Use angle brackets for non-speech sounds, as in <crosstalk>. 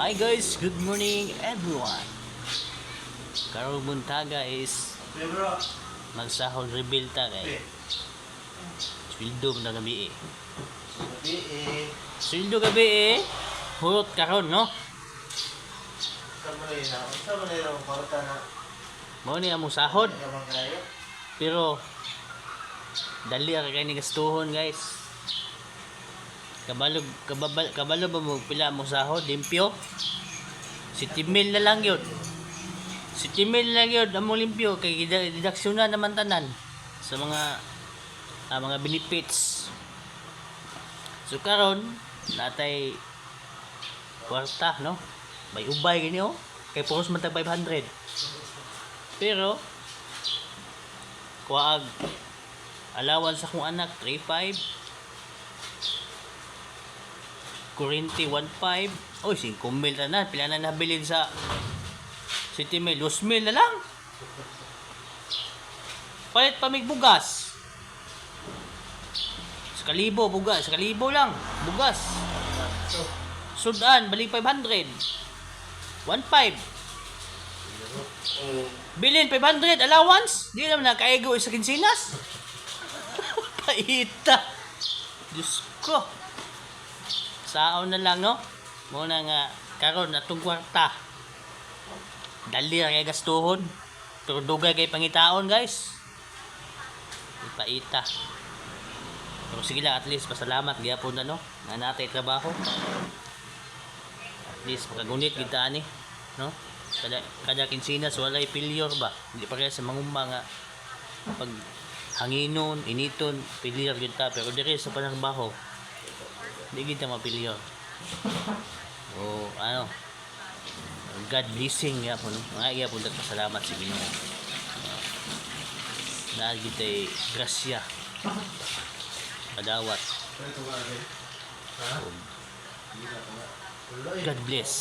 Hi guys, good morning everyone. Karong buntaga is magsahol reveal ta kay sweldo na gabi eh. sabi eh, Sweldo gabi eh. Hurot karon no. mo ni among sahod pero dali ra kay ni gastuhon guys. Kabalo kababal kabalo ba mo pila mo sahod limpyo? City mil na lang yun. City mil na lang yun among limpyo kay deduction na naman tanan sa mga ah, mga benefits. So karon natay kwarta no. May ubay gini oh. Kay puros man tag 500. Pero kuag allowance sa akong anak 35 Kurinti 1.5 Oy, 5 mil na na. Pila na nabilin sa City Mail. 2 mil na lang. Palit pa may bugas. Sa kalibo, bugas. Sa kalibo lang. Bugas. Sudan, balik 500. 1.5. eh, Bilin 500 allowance. Di naman nakaigo sa kinsinas. <laughs> Paita. Diyos ko. Saon na lang no. Muna nga karon atong kwarta. Dali ra kay gastuhon. Pero dugay kay pangitaon guys. Paita. Pero sige lang at least pasalamat gyapon na no. Na natay trabaho. At least makagunit kita ani, no? Kada kada kinsinas walay pilyor ba? Hindi pa kaya sa mangumba nga pag hanginon, initon, pilyor gyud ta pero dire sa panarbaho hindi kita mapilyor. O ano? God blessing ya po. Mga iya po pasalamat sa Ginoo. Na kita grasya. Ito ba rin? Ha? God bless.